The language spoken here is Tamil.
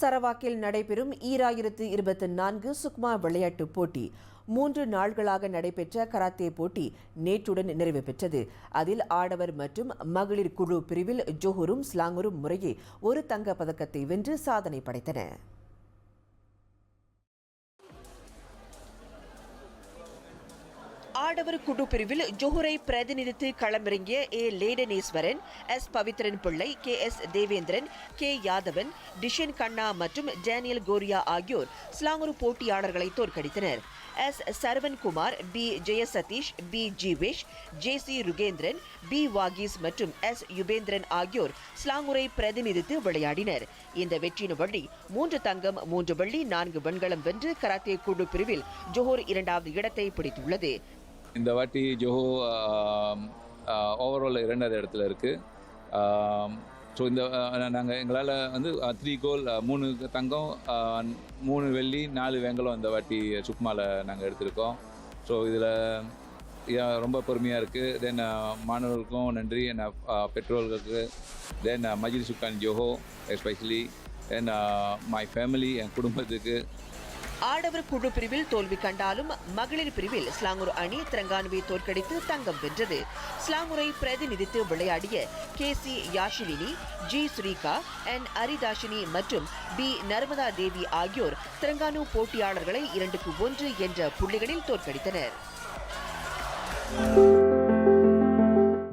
சரவாக்கில் நடைபெறும் ஈராயிரத்து இருபத்தி நான்கு சுக்மா விளையாட்டுப் போட்டி. மூன்று நாள்களாக நடைபெற்ற கராத்தே போட்டி நேற்றுடன் நிறைவு பெற்றது. அதில் ஆடவர் மற்றும் மகளிர் குழு பிரிவில் ஜோஹரும் ஸ்லாங்கரும் முறையே ஒரு தங்கப் பதக்கத்தை வென்று சாதனை படைத்தனர். ஆடவர் குழு பிரிவில் ஜோஹரை பிரதிநிதித்து களமிறங்கிய ஏ. Ladaneswaran S. Pavithran Pillai K. S. Devendran K. Yadavan Dishan Kanna மற்றும் டேனியல் கோரியா ஆகியோர் ஸ்லாங்கூர் போட்டியாளர்களை தோற்கடித்தனர். S. Saravankumar P. Jayasatheesh P. Jeevesh J. C. Rugendran P. Vagees மற்றும் எஸ். யுபேந்திரன் ஆகியோர் ஸ்லாங்குரை பிரதிநிதித்து விளையாடினர். இந்த வெற்றியின் வழி மூன்று தங்கம் மூன்று வெள்ளி நான்கு வெண்கலம் வென்று கராத்தே குழு பிரிவில் ஜோஹர் இரண்டாவது இடத்தை பிடித்துள்ளது. இந்த வாட்டி ஜோஹோ ஓவரால் இரண்டாவது இடத்துல இருக்குது ஸோ இந்த நாங்கள் எங்களால் வந்து த்ரீ கோல் மூணு தங்கம் மூணு வெள்ளி நாலு வெங்கலம் இந்த வாட்டி சுக்மாவில் நாங்கள் எடுத்திருக்கோம். ஸோ இதில் ரொம்ப பெருமையாக இருக்குது தென் மாணவர்களுக்கும் நன்றி. என் பெற்றோர்களுக்கு தென் மஜில் சுக்கான் Johor especially then my family என் குடும்பத்துக்கு ஆடவர் குழு பிரிவில் தோல்வி கண்டாலும் மகளிர் பிரிவில் ஸ்லாங்கூர் அணி திரங்கானுவை தோற்கடித்து தங்கம் வென்றது. ஸ்லாங்கூரை பிரதிநிதித்து விளையாடிய K C Yashilini G Srika N Arithashini மற்றும் பி நர்மதா தேவி ஆகியோர் திரங்கானு போட்டியாளர்களை இரண்டுக்கு ஒன்று என்ற புள்ளிகளில் தோற்கடித்தனர்.